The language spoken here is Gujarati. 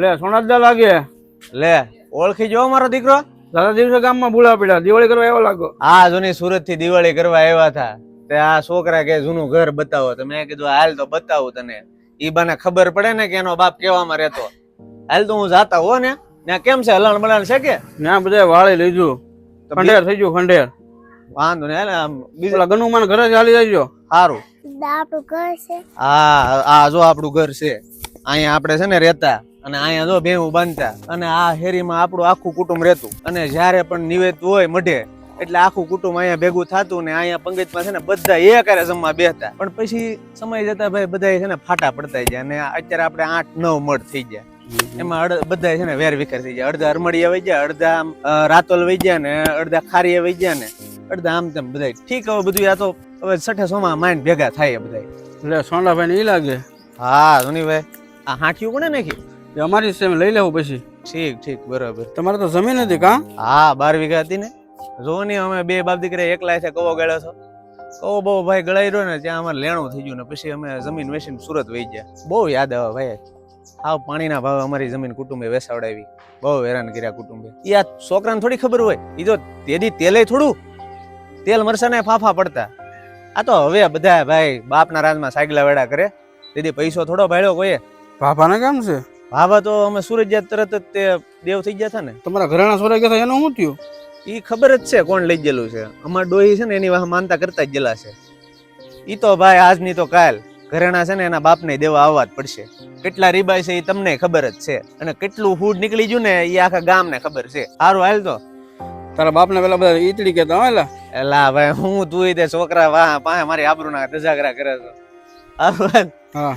લે સોનાદા લાગે? લે ઓળખી જો મારો દીકરો? દાદા દિવસે ગામમાં ભૂલા પડ્યા દિવાળી કરવા એવો લાગો. આ જૂની સુરતથી દિવાળી કરવા આવ્યા હતા. તે આ છોકરા કે જૂનું ઘર બતાવો. તો મેં કીધું હાલ તો બતાવું તને. ઈ બને ખબર પડે ને કે એનો બાપ કેવામાં રહેતો. હાલ તો હું જાતા હો ને. ત્યાં કેમ છે? હલણ બલણ છે કે? ત્યાં બધા વાળી લીધું. ખંડેર થઈ ગયું ખંડેર. વાંધો ને આમ બીજું પેલા ગનુમાન ઘરે ચાલી જજો. સારું આપણું ઘર છે. આ આ જો આપણું ઘર છે. અહીંયા આપણે છે ને રહેતા. અને અહીંયા જો ભેહું બાંધતા. અને આ હેરીમાં આપણું આખું કુટુંબ રહેતું. અને જ્યારે પણ નિવેદ હોય મઢે એટલે આખું કુટુંબ અહીંયા ભેગું થતું ને અહીંયા પંગતમાં છે ને બધા એકારે જમવા બેસતા પણ પછી સમય જતા ભાઈ બધા છે ને ફાટા પડતા ગયા અને અત્યારે આપણે આઠ નવ મઢ થઈ ગયા. એમાં બધા છે ને વેર વિખેર થઈ ગયા. અડધા અરમડિયા વહી ગયા અડધા રાતોલ વહી ગયા ને અડધા ખારીએ વહી ગયા ને અડધા આમ તેમ બધા ઠીક હવે બધું આ તો હવે સઠે સોમાં માઇન્ડ ભેગા થાય બધા એટલે સોનાભાઈ ને ઈ લાગે? હા ધોનીભાઈ આ હાંઠિયું કોને નાખી એ અમારી સેમ લઈ લેવું પછી. ઠીક ઠીક બરાબર. તમારે તો જમીન હતી કા? હા બાર વીઘા હતી ને. જો ને અમે બે બાપ દીકરા એકલા છે કવો ગળ્યો છો? કવો બહુ ભાઈ ગળાઈ રહ્યો ને ત્યાં અમારે લેણું થઈ ગયું ને પછી અમે જમીન વેચીને સુરત વહી ગયા. બહુ યાદ આવે ભાઈ. આવ પાણીના ભાવે અમારી જમીન કુટુંબે વેસાવડાવી. બહુ હેરાન કર્યા કુટુંબે. એ આ છોકરાને થોડી ખબર હોય. એ જો તેદી તેલે થોડું તેલ મરસાને ફાફા પડતા. આ તો હવે બધા ભાઈ બાપના રાજમાં સાગલા વેડા કરે. તેદી પૈસો થોડો ભાડ્યો કોઈએ. પાપાને કેમ છે? ભાભા તો અમે સુરત ગયા તરત જ તે દેવ થઈ ગયા હતા ને તમારા ઘરેણા સોરા ગયા એનું શું થયું? એ ખબર જ છે કોણ લઈ ગયેલું છે. અમાર ડોહી છે ને એની વાહ માનતા કરતા જ ગયેલા છે. ઈ તો ભાઈ આજની તો કાલ ઘરેણા છે ને એના બાપને દેવા આવવા જ પડશે. કેટલા રીબાઈ છે એ તમને ખબર જ છે. અને કેટલું ફૂડ નીકળી ગયું ને એ આખા ગામને ખબર છે. સારું હાલ તો. તારા બાપને પેલા બધા ઈતડી કહેતા હોય એલા. એલા ભાઈ હું તું તે છોકરા વાહ પાસે મારી આબરૂના દજાગરા કરે છો. હાલ. હા.